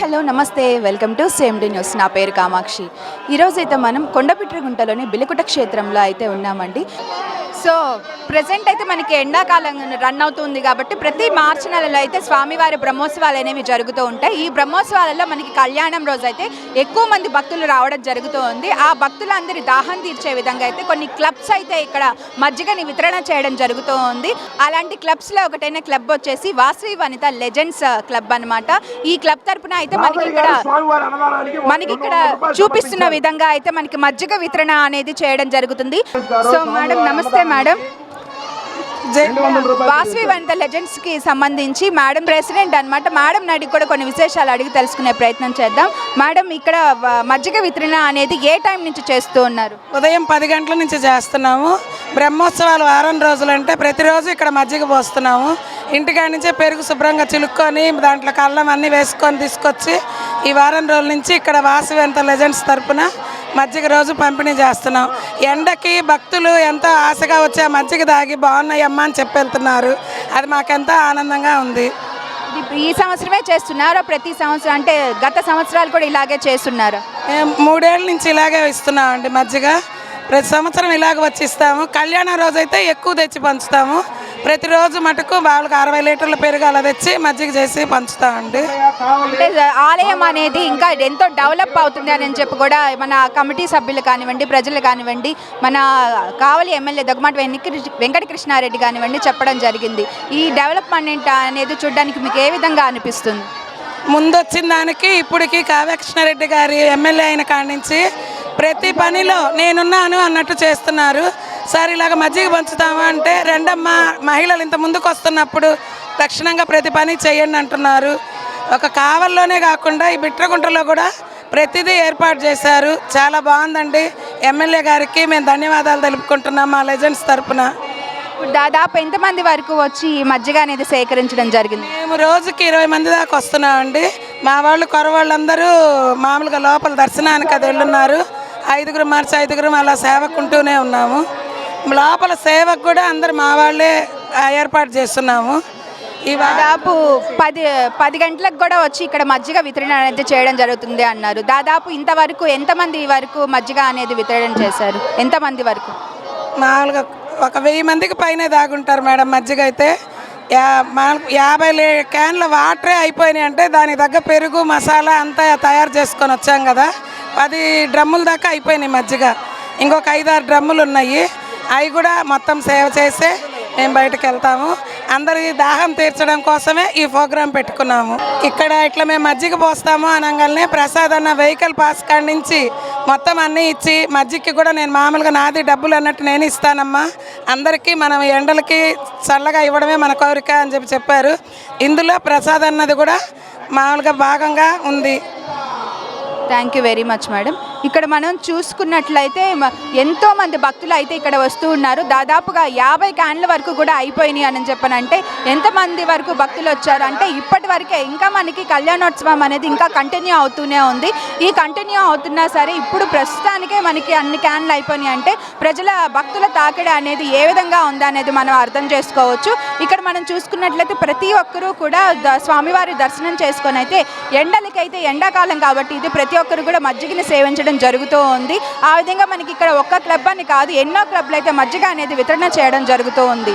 Hello నమస్తే. Welcome to same day news. నా పేరు కామాక్షి. ఈరోజైతే మనం కొండపిట్రగుంటలోని బిలికుట క్షేత్రంలో అయితే ఉన్నామండి. సో ప్రజెంట్ అయితే మనకి ఎండాకాలం రన్ అవుతుంది కాబట్టి ప్రతి మార్చి నెలలో అయితే స్వామివారి బ్రహ్మోత్సవాలు అనేవి జరుగుతూ ఉంటాయి. ఈ బ్రహ్మోత్సవాలలో మనకి కళ్యాణం రోజు అయితే ఎక్కువ మంది భక్తులు రావడం జరుగుతూ ఉంది. ఆ భక్తులందరి దాహం తీర్చే విధంగా అయితే కొన్ని క్లబ్స్ అయితే ఇక్కడ మజ్జిగని వితరణ చేయడం జరుగుతూ ఉంది. అలాంటి క్లబ్స్లో ఒకటైన క్లబ్ వచ్చేసి వాసవి వనిత లెజెండ్స్ క్లబ్ అన్నమాట. ఈ క్లబ్ తరపున అయితే మనకి ఇక్కడ మనకి ఇక్కడ చూపిస్తున్న విధంగా అయితే మనకి మజ్జిగ వితరణ అనేది చేయడం జరుగుతుంది. సో మేడం నమస్తే మేడం. వాసవి వనిత లెజెండ్స్కి సంబంధించి మేడం ప్రెసిడెంట్ అన్నమాట. మేడం నాడికి కూడా కొన్ని విశేషాలు అడిగి తెలుసుకునే ప్రయత్నం చేద్దాం. మేడం ఇక్కడ మజ్జిగ వితరణ అనేది ఏ టైం నుంచి చేస్తూ ఉన్నారు? ఉదయం పది గంటల నుంచి చేస్తున్నాము. బ్రహ్మోత్సవాలు వారం రోజులు అంటే ప్రతిరోజు ఇక్కడ మజ్జిగ పోస్తున్నాము. ఇంటికాడ నుంచే పెరుగు శుభ్రంగా చిలుక్కొని దాంట్లో కళ్ళం అన్నీ వేసుకొని తీసుకొచ్చి ఈ వారం రోజుల నుంచి ఇక్కడ వాసవంత లెజెండ్స్ తరపున మజ్జిగ రోజు పంపిణీ చేస్తున్నాం. ఎండకి భక్తులు ఎంతో ఆశగా వచ్చి ఆ మజ్జిగ తాగి బాగున్నాయమ్మా అని చెప్పి వెళ్తున్నారు. అది మాకెంతో ఆనందంగా ఉంది. ఈ సంవత్సరమే చేస్తున్నారా? ప్రతి సంవత్సరం అంటే గత సంవత్సరాలు కూడా ఇలాగే చేస్తున్నారా? మూడేళ్ళ నుంచి ఇలాగే ఇస్తున్నామండి మజ్జిగ. ప్రతి సంవత్సరం ఇలాగ వచ్చి ఇస్తాము. కళ్యాణ రోజు అయితే ఎక్కువ తెచ్చి పంచుతాము. ప్రతిరోజు మటుకు వాళ్ళకి అరవై లీటర్ల పెరుగు అలా తెచ్చి మజ్జిగ చేసి పంచుతామండి అంటే ఆలయం అనేది ఇంకా ఎంతో డెవలప్ అవుతుంది అని చెప్పి కూడా మన కమిటీ సభ్యులు కానివ్వండి ప్రజలు కానివ్వండి మన కావలి ఎమ్మెల్యే దగ్గమాటి వెంకట వెంకటకృష్ణారెడ్డి కానివ్వండి చెప్పడం జరిగింది. ఈ డెవలప్మెంట్ అనేది చూడడానికి మీకు ఏ విధంగా అనిపిస్తుంది? ముందు వచ్చిన దానికి ఇప్పటికి కావ్యకృష్ణారెడ్డి గారి ఎమ్మెల్యే అయిన కాడి నుంచి ప్రతి పనిలో నేనున్నాను అన్నట్టు చేస్తున్నారు. సార్ ఇలాగ మజ్జిగ పంచుతామా అంటే రెండమ్మ మహిళలు ఇంత ముందుకు వస్తున్నప్పుడు లక్షణంగా ప్రతి పని చేయండి అంటున్నారు. ఒక కావల్లోనే కాకుండా ఈ బిట్రగుంటలో కూడా ప్రతిదీ ఏర్పాటు చేశారు. చాలా బాగుందండి. ఎమ్మెల్యే గారికి మేము ధన్యవాదాలు తెలుపుకుంటున్నాం మా లెజెండ్స్ తరపున. ఇప్పుడు దాదాపు ఎంతమంది వరకు వచ్చి ఈ మజ్జిగ అనేది సేకరించడం జరిగింది? మేము రోజుకి ఇరవై మంది దాకా వస్తున్నామండి. మా వాళ్ళు కొర వాళ్ళందరూ మామూలుగా లోపల దర్శనానికి అది వెళ్ళున్నారు. ఐదుగురు మార్చి ఐదుగురు అలా సేవకుంటూనే ఉన్నాము. లోపల సేవకు కూడా అందరు మా వాళ్ళే ఏర్పాటు చేస్తున్నాము. దాదాపు పది పది గంటలకు కూడా వచ్చి ఇక్కడ మజ్జిగ వితరణ అనేది చేయడం జరుగుతుంది అన్నారు. దాదాపు ఇంతవరకు ఎంతమంది వరకు మజ్జిగ అనేది వితరణ చేశారు? ఎంతమంది వరకు? మామూలుగా ఒక వెయ్యి మందికి పైనే దాగుంటారు మేడం మజ్జిగ అయితే. యా యాభై క్యాన్ల వాటరే అయిపోయినాయి అంటే దానికి తగ్గ పెరుగు మసాలా అంతా తయారు చేసుకొని వచ్చాం కదా. పది డ్రమ్ముల దాకా అయిపోయినాయి మజ్జిగ. ఇంకొక ఐదారు డ్రమ్ములు ఉన్నాయి. అవి కూడా మొత్తం సేవ చేస్తే మేము బయటకు వెళ్తాము. అందరి దాహం తీర్చడం కోసమే ఈ ప్రోగ్రాం పెట్టుకున్నాము. ఇక్కడ ఇట్లా మేము మజ్జిగ పోస్తాము అనగానే ప్రసాద్ అన్న వెహికల్ పాస్ కాడి నుంచి మొత్తం అన్నీ ఇచ్చి మజ్జిగకి కూడా నేను మామూలుగా నాది డబ్బులు అన్నట్టు నేను ఇస్తానమ్మా. అందరికీ మనం ఎండలకి చల్లగా ఇవ్వడమే మన కోరిక అని చెప్పి చెప్పారు. ఇందులో ప్రసాద్ అన్నది కూడా మామూలుగా భాగంగా ఉంది. Thank you very much madam ఇక్కడ మనం చూసుకున్నట్లయితే ఎంతో మంది భక్తులు అయితే ఇక్కడ వస్తూ ఉన్నారు. దాదాపుగా యాభై క్యాన్ల వరకు కూడా అయిపోయినాయి అని చెప్పనంటే ఎంతమంది వరకు భక్తులు వచ్చారు అంటే ఇప్పటి వరకే ఇంకా మనకి కళ్యాణోత్సవం అనేది ఇంకా కంటిన్యూ అవుతూనే ఉంది. ఈ కంటిన్యూ అవుతున్నా సరే ఇప్పుడు ప్రస్తుతానికే మనకి అన్ని క్యాన్లు అయిపోయినాయి అంటే ప్రజల భక్తుల తాకిడి అనేది ఏ విధంగా ఉందనేది అనేది మనం అర్థం చేసుకోవచ్చు. ఇక్కడ మనం చూసుకున్నట్లయితే ప్రతి ఒక్కరూ కూడా స్వామివారి దర్శనం చేసుకొని అయితే ఎండలకైతే ఎండాకాలం కాబట్టి ఇది ప్రతి ఒక్కరు కూడా మజ్జిగని సేవించడం జరుగుతూ ఉంది. ఆ విధంగా మనకి ఇక్కడ ఒక్క క్లబ్ అని కాదు ఎన్నో క్లబ్లు అయితే మజ్జిగ అనేది వితరణ చేయడం జరుగుతూ ఉంది.